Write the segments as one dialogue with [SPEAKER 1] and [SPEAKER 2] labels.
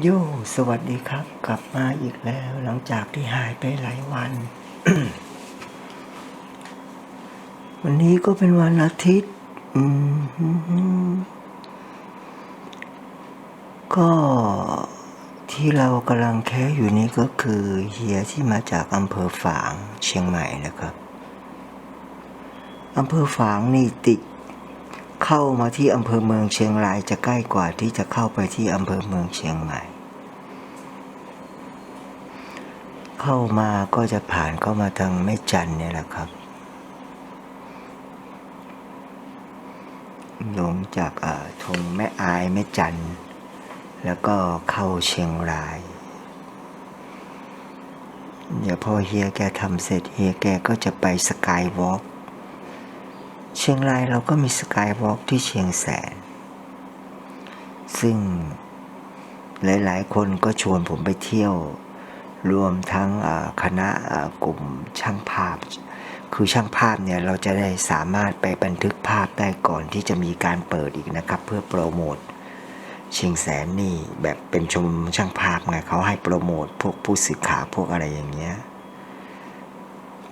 [SPEAKER 1] โยสวัสดีครับ กลับมาอีกแล้วหลังจากที่หายไปหลายวัน วันนี้ก็เป็นวันอาทิตย์ก็ที่เรากำลังแค่อยู่นี้ก็คือเฮียที่มาจากอำเภอฝางเชียงใหม่นะครับอำเภอฝางนี่ติด เข้ามาที่อำเภอเมืองเชียงรายจะใกล้กว่าที่จะเข้าไปที่อำเภอเมืองเชียงใหม่ เข้ามาก็จะผ่านเข้ามาทางแม่จันเนี่ยแหละครับลงจากทงแม่อายแม่จัน แล้วก็เข้าเชียงราย เดี๋ยวพอเฮียแกทำเสร็จเฮียแกก็จะไปสกายวอล์ก เชียงรายเราก็มีสกายวอล์กที่เชียงแสน ซึ่งหลาย ๆ คนก็ชวนผมไปเที่ยว รวมทั้งคณะกลุ่มช่างภาพ คือช่างภาพเนี่ยเราจะได้สามารถไปบันทึกภาพได้ก่อนที่จะมีการเปิดอีกนะครับ เพื่อโปรโมทเชียงแสนนี่แบบเป็นชมช่างภาพไงเขาให้โปรโมทพวกผู้สื่อข่าวพวกอะไรอย่างเงี้ย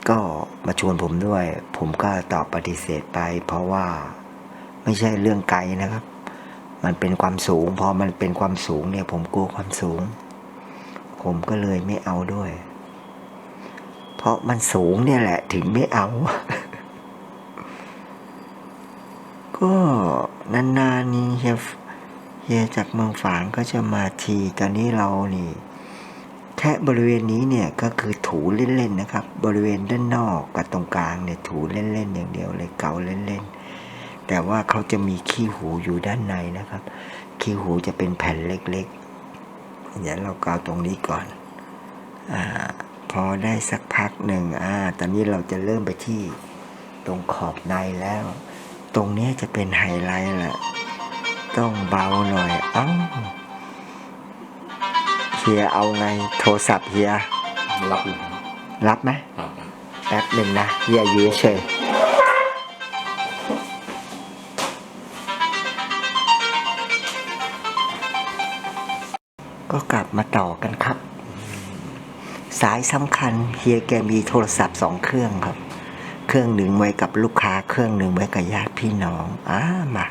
[SPEAKER 1] ก็มาชวนผมด้วย ผมก็ตอบปฏิเสธไป เพราะว่าไม่ใช่เรื่องไกลนะครับ มันเป็นความสูง พอมันเป็นความสูงเนี่ย ผมกลัวความสูง ผมก็เลยไม่เอาด้วย เพราะมันสูงเนี่ยแหละ ถึงไม่เอา ก็นานๆนี้เฮียเฮียจากเมืองฝางก็จะมาที ตอนนี้เรานี่ แค่บริเวณนี้เนี่ยก็คือถูเล่นๆนะครับ บริเวณด้านนอกกับตรงกลางเนี่ยถูเล่นๆอย่างเดียวเลยเกาเล่นๆ แต่ว่าเขาจะมีขี้หูอยู่ด้านในนะครับ ขี้หูจะเป็นแผ่นเล็กๆเดี๋ยวเราเกาตรงนี้ก่อนอพอได้สักพักหนึ่งอ่าตอนนี้เราจะเริ่มไปที่ตรงขอบในแล้ว ตรงนี้จะเป็นไฮไลท์แหละ ต้องเบาหน่อย เอ้า เฮียเอาไงโทรศัพท์เฮีย
[SPEAKER 2] รับอยู่ครับ
[SPEAKER 1] รับไหม
[SPEAKER 2] ครับ
[SPEAKER 1] แป๊บหนึ่งนะเฮียอยู่เฉยก็กลับมาต่อกันครับ สายสำคัญเฮียแกมีโทรศัพท์สองเครื่องครับ เครื่องหนึ่งไว้กับลูกค้าเครื่องหนึ่งไว้กับญาติพี่น้องอ่ามา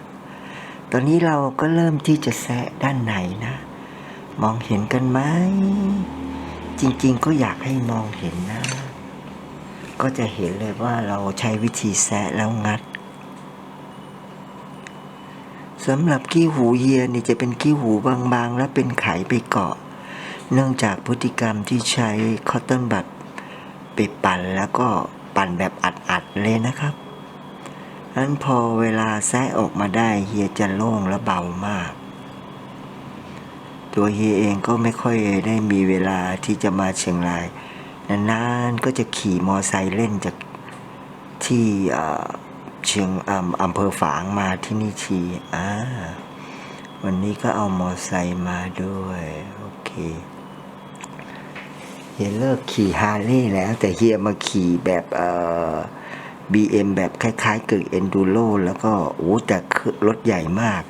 [SPEAKER 1] ตอนนี้เราก็เริ่มที่จะแซะด้านในนะ มองเห็นกันไหม จริงๆก็อยากให้มองเห็นนะ ก็จะเห็นเลยว่าเราใช้วิธีแซะแล้วงัดสำหรับกี้หูเฮียนี่จะเป็นกี้หูบางๆ และเป็นไขไปเกาะ เนื่องจากพฤติกรรมที่ใช้คอตตอนบัดไปปั่นแล้วก็ปั่นแบบอัดๆเลยนะครับนั้นพอเวลาแซะออกมาได้เฮียจะโล่งและเบามาก ตัวเฮียเองก็ไม่ค่อยได้มีเวลาที่จะมาเชียงราย นานๆก็จะขี่มอไซค์เล่นจากที่เชียงอำอำเภอฝางมาที่นี่ทีอ่าวันนี้ก็เอามอไซค์มาด้วย โอเคเฮียเลิกขี่ฮาร์เลย์แล้ว แต่เฮียมาขี่แบบเอ่อ BM แบบคล้ายๆกึ่งเอนดูโรแล้วก็โอ้แต่รถใหญ่มาก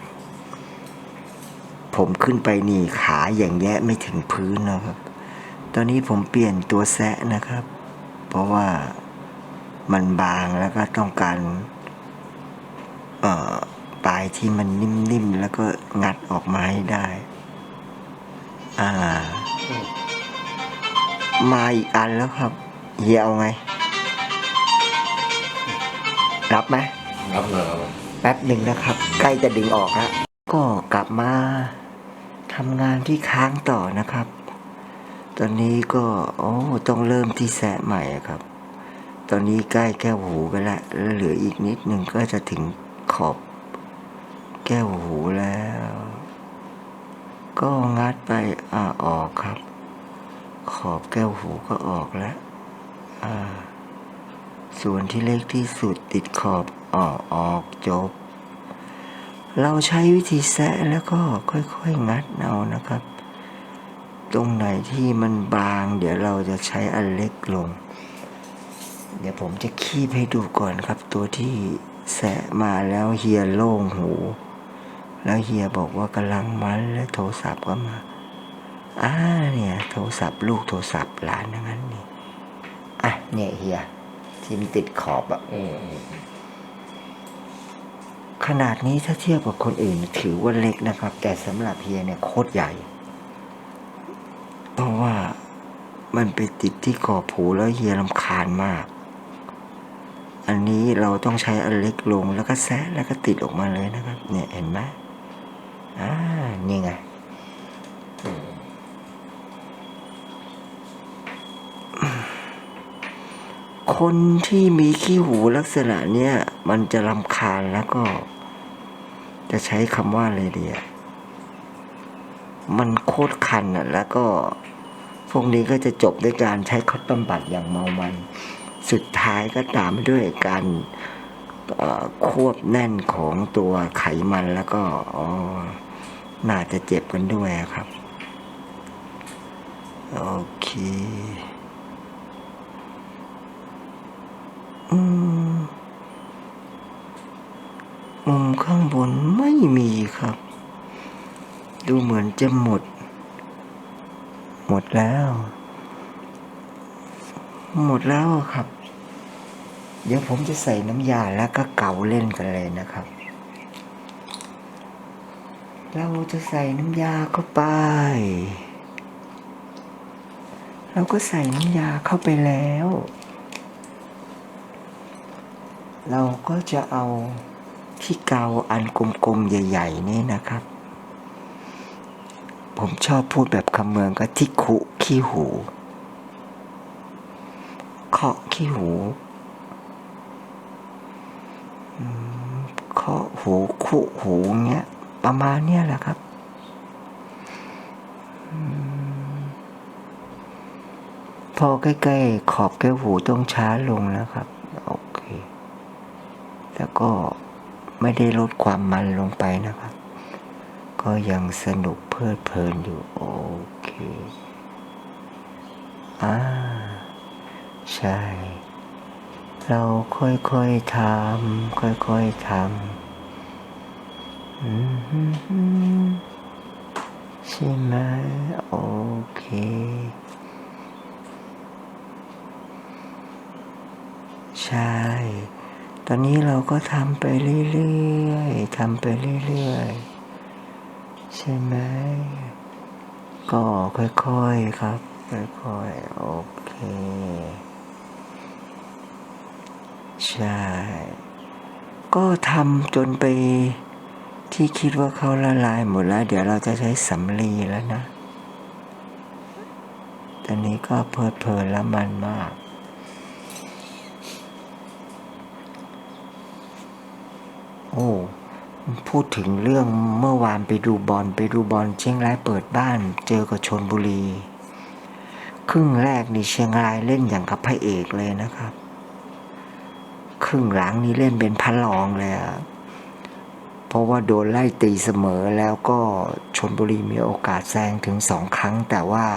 [SPEAKER 1] ผมขึ้นไปนี่ขาอย่างแยะไม่ถึงพื้นนะครับ ตอนนี้ผมเปลี่ยนตัวแซะนะครับ เพราะว่ามันบางแล้วก็ต้องการเอ่อปลายที่มันนิ่มๆแล้วก็งัดออกมาให้ได้ อ่า มาอีกอันแล้วครับเฮียเอาไง รับไหม
[SPEAKER 2] รับเลยครับ
[SPEAKER 1] แป๊บหนึ่งนะครับ ใกล้จะดึงออกแล้วก็กลับมา ทำงานที่ค้างต่อนะครับ ตอนนี้ก็โอ้ต้องเริ่มที่แสะใหม่ครับ ตอนนี้ใกล้แก้วหูไปแล้วแล้วเหลืออีกนิดหนึ่งก็จะถึงขอบ แก้วหูแล้ว ก็งัดไปอ่าออกครับ ขอบแก้วหูก็ออกแล้วส่วนที่เล็กที่สุดติดขอบออกออกจบ เราใช้วิธีแซะแล้วก็ค่อยๆงัดเอานะครับ ตรงไหนที่มันบาง เดี๋ยวเราจะใช้อันเล็กลง เดี๋ยวผมจะคีบให้ดูก่อนครับ ตัวที่แซะมาแล้วเฮียโล่งหู แล้วเฮียบอกว่ากำลังมันและโทรศัพท์ก็มาอ่าเนี่ยโทรศัพท์ลูกโทรศัพท์หลานทั้งนั้นนี่อะเนี่ยเฮียที่มันติดขอบอะ
[SPEAKER 2] อืมอืม
[SPEAKER 1] ขนาดนี้ถ้าเทียบกับคนอื่น ถือว่าเล็กนะครับ แต่สำหรับเฮียเนี่ยโคตรใหญ่ เพราะว่ามันไปติดที่ขอบหูแล้วเฮียลำคาญมาก อันนี้เราต้องใช้อันเล็กลงแล้วก็แซะแล้วก็ติดออกมาเลยนะครับ เนี่ยเห็นไหมอ่านี่ไงคนที่มีขี้หูลักษณะเนี้ย มันจะรำคาญแล้วก็ จะใช้คำว่าอะไรดีอะมันโคตรคันอะ แล้วก็พวกนี้ก็จะจบด้วยการใช้คอตบำบัดอย่างเมามัน สุดท้ายก็ตามด้วยการควบแน่นของตัวไขมันแล้วก็ออน่าจะเจ็บกันด้วยครับ โอเค อืม มุมข้างบนไม่มีครับ ดูเหมือนจะหมด หมดแล้ว หมดแล้วครับ เดี๋ยวผมจะใส่น้ำยาแล้วก็เกาเล่นกันเลยนะครับ เราจะใส่น้ำยาเข้าไป เราก็ใส่น้ำยาเข้าไปแล้ว เราก็จะเอา ที่เกาอันกลมๆ ใหญ่ ๆ นี่นะครับ ผมชอบพูดแบบคำเมืองก็ที่คุขี้หู เคาะขี้หูเคาะหูคุหูเงี้ย ประมาณเนี้ยแหละครับพอใกล้ๆขอบแก้วหูต้องช้าลงแล้วครับ โอเค แล้วก็ ไม่ได้ลดความมันลงไปนะครับ ก็ยังสนุกเพลิดเพลินอยู่โอเคอ่าใช่ เราค่อยๆทำค่อยๆทำอืมใช่ไหมโอเคใช่ ตอนนี้เราก็ทำไปเรื่อยๆทำไปเรื่อยๆใช่ไหมก็ค่อยๆครับ ค่อยๆโอเค ใช่ ก็ทำจนไปที่คิดว่าเขาละลายหมดแล้ว เดี๋ยวเราจะใช้สำลีแล้วนะ ตอนนี้ก็เพลิดเพลินละมันมาก โอ้พูดถึงเรื่องเมื่อวานไปดูบอลไปดูบอลเชียงรายเปิดบ้าน เจอกับชนบุรี ครึ่งแรกนี่เชียงรายเล่นอย่างกับพระเอกเลยนะครับ ครึ่งหลังนี่เล่นเป็นพระรองเลยเพราะว่าโดนไล่ตีเสมอแล้วก็ชนบุรีมีโอกาสแซงถึงสองครั้ง แต่ว่า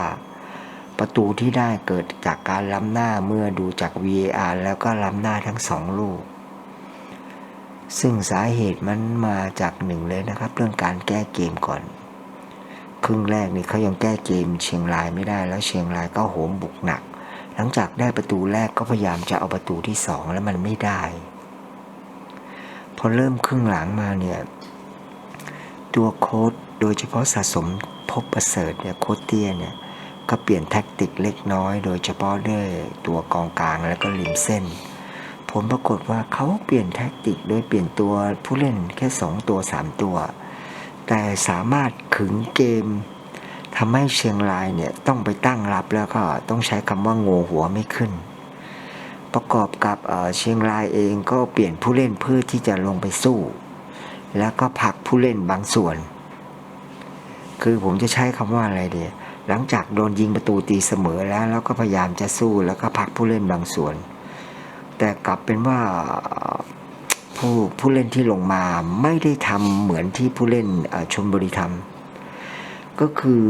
[SPEAKER 1] ประตูที่ได้เกิดจากการล้ำหน้าเมื่อดูจาก VAR แล้วก็ล้ำหน้าทั้งสองลูก ซึ่งสาเหตุมันมาจากหนึ่งเลยนะครับ เรื่องการแก้เกมก่อน ครึ่งแรกนี่เขายังแก้เกมเชียงรายไม่ได้แล้วเชียงรายก็โหมบุกหนัก หลังจากได้ประตูแรกก็พยายามจะเอาประตูที่สองแล้วมันไม่ได้ พอเริ่มครึ่งหลังมาเนี่ยตัวโค้ดโดยเฉพาะสะสมพบประเสริฐเนี่ยโค้ดเตี้ยเนี่ยก็เปลี่ยนแท็กติกเล็กน้อย โดยเฉพาะด้วยตัวกองกลางแล้วก็ริมเส้น ผลปรากฏว่าเขาเปลี่ยนแท็กติกโดยเปลี่ยนตัวผู้เล่นแค่สองตัวสามตัว แต่สามารถขึงเกมทำให้เชียงรายเนี่ยต้องไปตั้งรับแล้วก็ต้องใช้คำว่าโงหัวไม่ขึ้น ประกอบกับเชียงรายเองก็เปลี่ยนผู้เล่นเพื่อที่จะลงไปสู้ แล้วก็ผักผู้เล่นบางส่วน คือผมจะใช้คำว่าอะไรเดียหลังจากโดนยิงประตูตีเสมอแล้ว แล้วก็พยายามจะสู้แล้วก็ผักผู้เล่นบางส่วน แต่กลับเป็นว่าผู้ผู้เล่นที่ลงมาไม่ได้ทำเหมือนที่ผู้เล่นชมบุรีทำก็คือ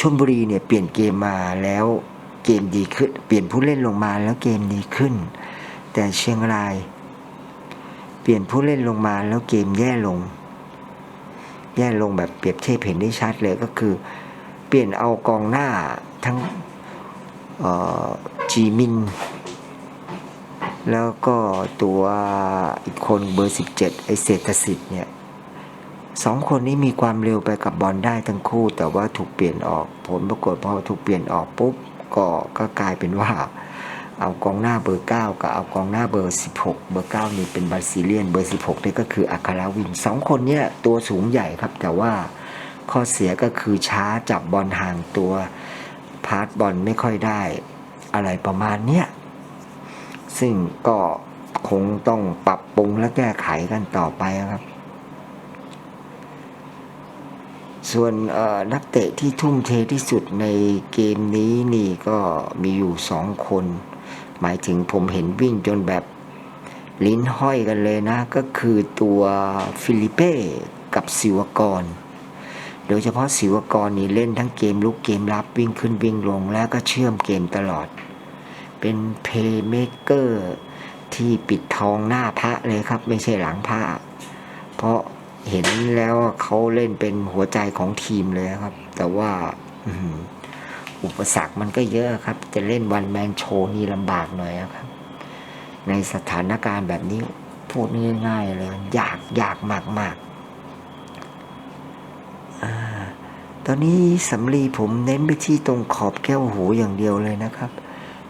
[SPEAKER 1] ชมบุรีเนี่ยเปลี่ยนเกมมาแล้วเกมดีขึ้น เปลี่ยนผู้เล่นลงมาแล้วเกมดีขึ้น แต่เชียงราย เปลี่ยนผู้เล่นลงมาแล้วเกมแย่ลง แย่ลงแบบเปรียบเทียบเห็นได้ชัดเลยก็คือ เปลี่ยนเอากองหน้าทั้งจีมิน แล้วก็ตัวอีกคนเบอร์ 17 ไอเศรษฐสิทธิ์เนี่ยสองคนนี้มีความเร็วไปกับบอลได้ทั้งคู่ แต่ว่าถูกเปลี่ยนออก ผลปรากฏพอถูกเปลี่ยนออกปุ๊บก็ก็กลายเป็นว่า เอากองหน้าเบอร์ 9 กับเอากองหน้าเบอร์ 16 เบอร์ 9 นี่เป็นบราซิเลียนเบอร์ 16 นี่ก็คืออัคาราวินสองคนเนี่ยตัวสูงใหญ่ครับ แต่ว่าข้อเสียก็คือช้าจับบอลห่างตัวพาสบอลไม่ค่อยได้ อะไรประมาณเนี้ย ซึ่งก็คงต้องปรับปรุงและแก้ไขกันต่อไปครับ ส่วนนักเตะที่ทุ่มเทที่สุดในเกมนี้นี่ก็มีอยู่สองคน หมายถึงผมเห็นวิ่งจนแบบลิ้นห้อยกันเลยนะ ก็คือตัวฟิลิเป้กับศิวกร โดยเฉพาะศิวกรนี่เล่นทั้งเกมลุกเกมรับวิ่งขึ้นวิ่งลงแล้วก็เชื่อมเกมตลอด เป็นเพย์เมเกอร์ที่ปิดทองหน้าพระเลยครับ ไม่ใช่หลังพระเพราะเห็นแล้วเขาเล่นเป็นหัวใจของทีมเลยครับ แต่ว่าอุปสรรคมันก็เยอะครับ จะเล่นวันแมนโชนี่ลำบากหน่อยครับ ในสถานการณ์แบบนี้พูดง่าย ๆ เลยยากยากมากมากๆตอนนี้สำลีผมเน้นไปที่ตรงขอบแก้วหูอย่างเดียวเลยนะครับ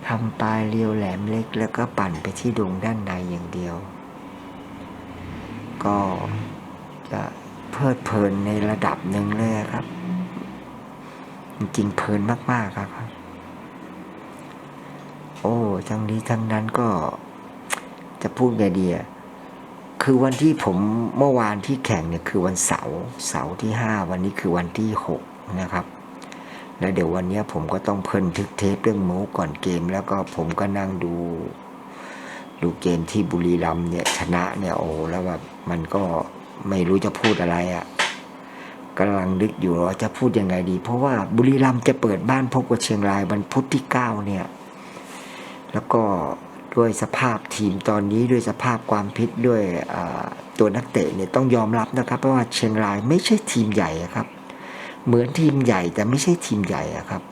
[SPEAKER 1] ทำปลายเรียวแหลมเล็กแล้วก็ปั่นไปที่ดวงด้านในอย่างเดียว ก็จะเพลิดเพลินในระดับหนึ่งเลยครับ จริงเพลินมาก ๆ ครับ โอ้ทั้งนี้ทั้งนั้นก็จะพูดไงดีอะคือวันที่ผมเมื่อวานที่แข่งเนี่ยคือวันเสาร์เสาร์ที่ห้าวันนี้คือวันที่หกนะครับ แล้วเดี๋ยววันนี้ผมก็ต้องเพิ่นทึกเทปเรื่องหมูก่อนเกม แล้วก็ผมก็นั่งดูดูเกมที่บุรีรัมเนี่ยชนะเนี่ยโอ้แล้วแบบมันก็ไม่รู้จะพูดอะไรอะ่ะกำลังนึกอยู่ว่าจะพูดยังไงดี เพราะว่าบุรีรัมจะเปิดบ้านพบกับเชียงรายวันพุธที่เก้าเนี่ย แล้วก็ด้วยสภาพทีมตอนนี้ด้วยสภาพความพิษด้วยตัวนักเตะเนี่ยต้องยอมรับนะครับ เพราะว่าเชียงรายไม่ใช่ทีมใหญ่ครับ เหมือนทีมใหญ่แต่ไม่ใช่ทีมใหญ่อะครับ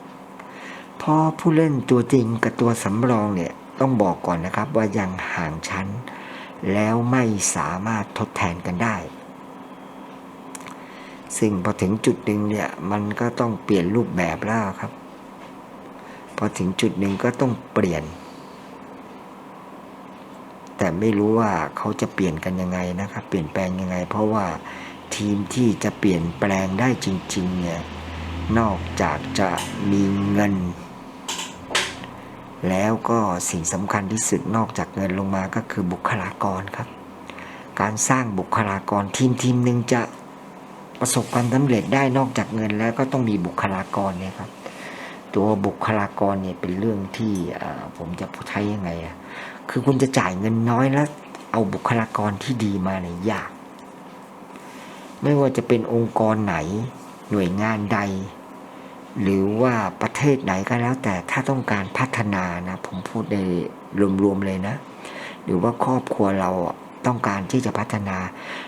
[SPEAKER 1] เพราะผู้เล่นตัวจริงกับตัวสำรองเนี่ยต้องบอกก่อนนะครับว่ายังห่างชั้น แล้วไม่สามารถทดแทนกันได้ ซึ่งพอถึงจุดหนึ่งเนี่ยมันก็ต้องเปลี่ยนรูปแบบแล้วครับ พอถึงจุดหนึ่งก็ต้องเปลี่ยน แต่ไม่รู้ว่าเขาจะเปลี่ยนกันยังไงนะครับ เปลี่ยนแปลงยังไง เพราะว่า ทีมที่จะเปลี่ยนแปลงได้จริง ๆ เนี่ย นอกจากจะมีเงิน แล้วก็สิ่งสำคัญที่สุดนอกจากเงินลงมาก็คือบุคลากรครับ การสร้างบุคลากรทีมทีมหนึ่งจะประสบความสำเร็จได้นอกจากเงินแล้วก็ต้องมีบุคลากรเนี่ยครับ ตัวบุคลากรเนี่ยเป็นเรื่องที่ผมจะใช้ยังไงอะคือคุณจะจ่ายเงินน้อยแล้วเอาบุคลากรที่ดีมาเนี่ยยาก ไม่ว่าจะเป็นองค์กรไหน หน่วยงานใด หรือว่าประเทศไหนก็แล้ว แต่ถ้าต้องการพัฒนานะ ผมพูดในรวมๆเลยนะ หรือว่าครอบครัวเราต้องการที่จะพัฒนา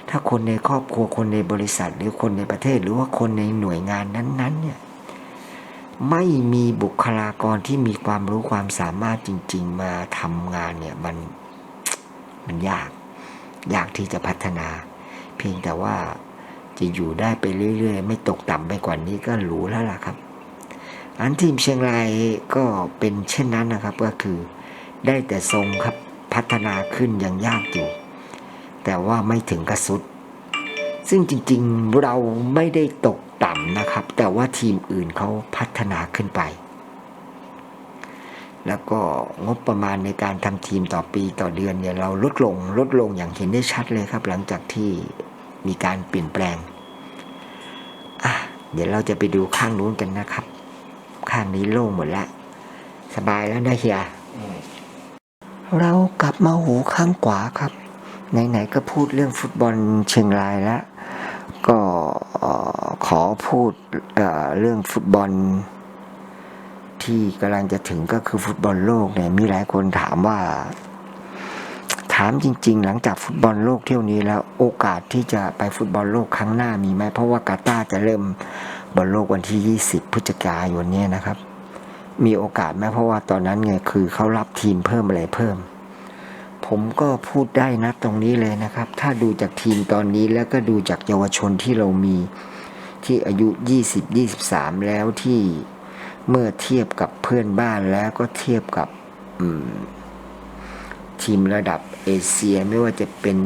[SPEAKER 1] ถ้าคนในครอบครัวคนในบริษัท หรือคนในประเทศ หรือว่าคนในหน่วยงานนั้นๆ เนี่ย ไม่มีบุคลากรที่มีความรู้ความสามารถจริง ๆ มาทำงานเนี่ยมันมันยาก ยากที่จะพัฒนา เพียงแต่ว่า จะอยู่ได้ไปเรื่อย ๆ ไม่ตกต่ำไปกว่านี้ก็หรูแล้วล่ะครับ อันทีมเชียงรายก็เป็นเช่นนั้นนะครับ ก็คือได้แต่ทรงครับพัฒนาขึ้นยังยากอยู่ แต่ว่าไม่ถึงกระสุด ซึ่งจริงๆเราไม่ได้ตกต่ำนะครับ แต่ว่าทีมอื่นเขาพัฒนาขึ้นไป แล้วก็งบประมาณในการทำทีมต่อปีต่อเดือนเนี่ยเราลดลงลดลงอย่างเห็นได้ชัดเลยครับ หลังจากที่ มีการเปลี่ยนแปลงอะเดี๋ยวเราจะไปดูข้างนู้นกันนะครับ ข้างนี้โล่งหมดแล้ว สบายแล้วนะเฮียเรากลับมาหูข้างขวาครับ ไหนๆก็พูดเรื่องฟุตบอลเชียงรายแล้วก็ขอพูดเเรื่องฟุตบอล ที่กำลังจะถึงก็คือฟุตบอลโลกเนี่ยมีหลายคนถามว่าามจริง ๆ หลังจากฟุตบอลโลกเที่ยวนี้แล้วโอกาสที่จะไปฟุตบอลโลกครั้งหน้ามีไหมเพราะว่ากาตาร์จะเริ่มบอลโลกวันที่ 20 พฤศจิกายนนี้นะครับ มีโอกาสไหมเพราะว่าตอนนั้นไงคือเขารับทีมเพิ่มอะไรเพิ่ม ผมก็พูดได้นะตรงนี้เลยนะครับ ถ้าดูจากทีมตอนนี้แล้วก็ดูจากเยาวชนที่เรามีที่อายุ 20 23 แล้วที่เมื่อเทียบกับเพื่อนบ้านแล้วก็เทียบกับ ทีมระดับเอเชียไม่ว่าจะเป็น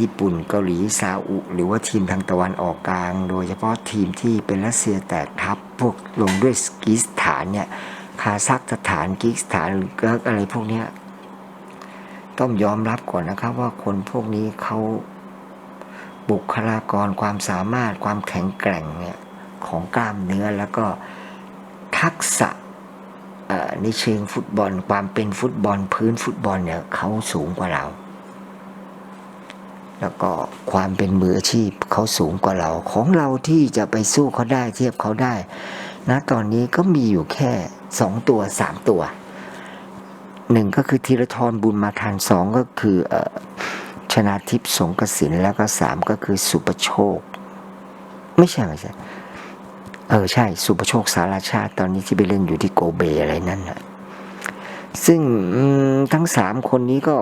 [SPEAKER 1] ญี่ปุ่นเกาหลีซาอุ หรือว่าทีมทางตะวันออกกลาง โดยเฉพาะทีมที่เป็นรัสเซียแตกทัพพวกลงด้วยสกีสถานเนี่ยคาซัคสถานกิกสถานหรือกิร์กอะไรพวกเนี้ยต้องยอมรับก่อนนะครับว่าคนพวกนี้เขาบุคลากรความสามารถความแข็งแกร่งเนี่ยของกล้ามเนื้อแล้วก็ทักษะ ในเชิงฟุตบอลความเป็นฟุตบอลพื้นฟุตบอลเนี่ยเขาสูงกว่าเรา แล้วก็ความเป็นมืออาชีพเขาสูงกว่าเรา ของเราที่จะไปสู้เขาได้เทียบเขาได้นะตอนนี้ก็มีอยู่แค่สองตัวสามตัวหนึ่งก็คือธีรทรบุญมาทันสองก็คือออชนาทิพย์สงกสินแล้วก็สามก็คือสุประโชค ไม่ใช่ไม่ใช่ เออใช่ สุประโชคสารชาติตอนนี้ที่ไปเล่นอยู่ที่โกเบอะไรนั่นนะซึ่งทั้งสามคนนี้ก็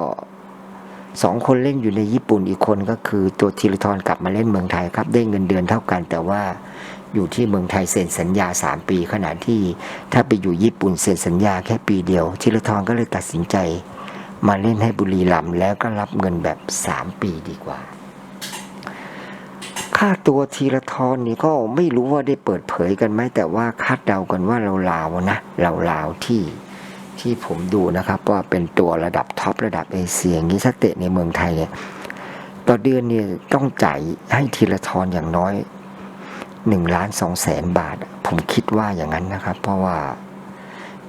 [SPEAKER 1] สองคนเล่นอยู่ในญี่ปุ่นอีกคนก็คือตัวธีรทรกลับมาเล่นเมืองไทยครับ ได้เงินเดือนเท่ากัน แต่ว่าอยู่ที่เมืองไทยเซ็นสัญญาสามปี ขณะที่ถ้าไปอยู่ญี่ปุ่นเซ็นสัญญาแค่ปีเดียวธีรทรก็เลยตัดสินใจ มาเล่นให้บุรีรัมย์แล้วก็รับเงินแบบสามปีดีกว่า ค่าตัวทีละทอนนี่ก็ไม่รู้ว่าได้เปิดเผยกันไหมแต่ว่าคาดเดากันว่าเราลาวนะเราลาวที่ที่ผมดูนะครับ ว่าเป็นตัวระดับท็อประดับเอเชียอย่างนี้ถ้าเตะในเมืองไทยเนี่ยต่อเดือนเนี่ยต้องจ่ายให้ทีละทอนอย่างน้อยหนึ่งล้านสองแสนบาท ผมคิดว่าอย่างนั้นนะครับ เพราะว่า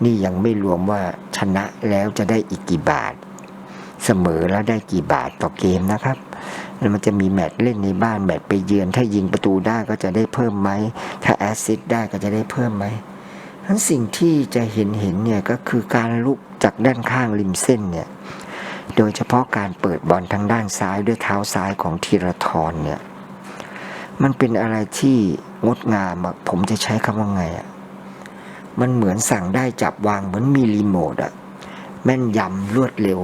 [SPEAKER 1] นี่ยังไม่รวมว่าชนะแล้วจะได้อีกกี่บาท เสมอแล้วได้กี่บาทต่อเกมนะครับ มันจะมีแมตช์เล่นในบ้านแมตช์ไปเยือน ถ้ายิงประตูได้ก็จะได้เพิ่มไหม ถ้าแอสซิสต์ได้ก็จะได้เพิ่มไหมทั้นสิ่งที่จะเห็นเห็นเนี่ยก็คือการลุกจากด้านข้างริมเส้นเนี่ย โดยเฉพาะการเปิดบอลทางด้านซ้ายด้วยเท้าซ้ายของธีรทรเนี่ย มันเป็นอะไรที่งดงามผมจะใช้คำว่าไงอะมันเหมือนสั่งได้จับวางเหมือนมีรีโมทอะแม่นยำรวดเร็ว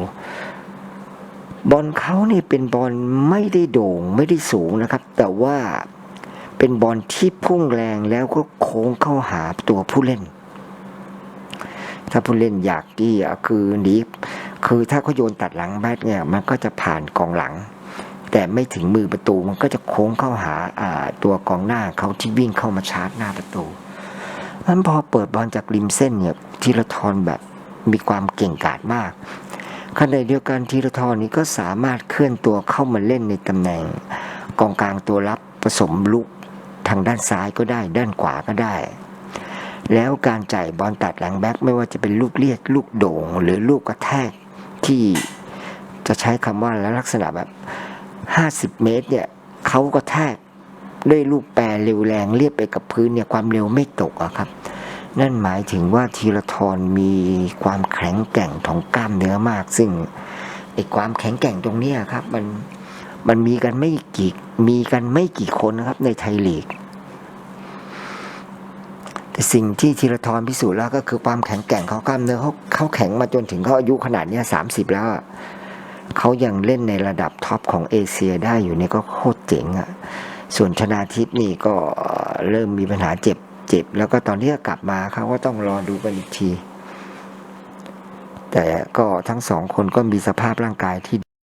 [SPEAKER 1] บอลเขาเนี่ยเป็นบอลไม่ได้โด่งไม่ได้สูงนะครับ แต่ว่าเป็นบอลที่พุ่งแรงแล้วก็โค้งเข้าหาตัวผู้เล่น ถ้าผู้เล่นอยากที่คือหนีคือถ้าเขาโยนตัดหลังแบทเนี่ย มันก็จะผ่านกองหลัง แต่ไม่ถึงมือประตูมันก็จะโค้งเข้าหาอ่าตัวกองหน้าเขาที่วิ่งเข้ามาชาร์จหน้าประตูนั้นพอเปิดบอลจากริมเส้นเนี่ยทีละทอนแบบมีความเก่งกาจมาก ขณะเดียวกันธีรทรนี้ก็สามารถเคลื่อนตัวเข้ามาเล่นในตำแหน่ง กองกลางตัวรับผสมลุกทางด้านซ้ายก็ได้ด้านขวาก็ได้ แล้วการจ่ายบอลตัดหลังแบ็คไม่ว่าจะเป็นลูกเลียดลูกโด่ง หรือลูกกระแทกที่จะใช้คำว่าลักษณะแบบ 50 เมตรเนี่ยเขากระแทกด้วยลูกแปรเร็วแรงเรียบไปกับพื้นเนี่ยความเร็วไม่ตกอะครับ นั่นหมายถึงว่าธีรทรมีความแข็งแกร่งของกล้ามเนื้อมาก ซึ่งไอ้ความแข็งแกร่งตรงนี้ครับ มันมันมีกันไม่กี่มีกันไม่กี่คนนะครับ ในไทยลีกแต่สิ่งที่ธีรทรพิสูจน์แล้วก็คือความแข็งแกร่งเของกล้ามเนื้อเขาเขาแข็งมาจนถึงเขาอายุขนาดนี้สามสิบแล้วเขายังเล่นในระดับท็อปของเอเชียได้อยู่นี่ก็โคตรเจ๋งอะส่วนชนาทิพย์นี่ก็เริ่มมีปัญหาเจ็บ เจ็บ แล้วก็ตอนที่กลับมาเขาก็ต้องรอดูกันอีกที แต่ก็ทั้งสองคนก็มีสภาพร่างกายที่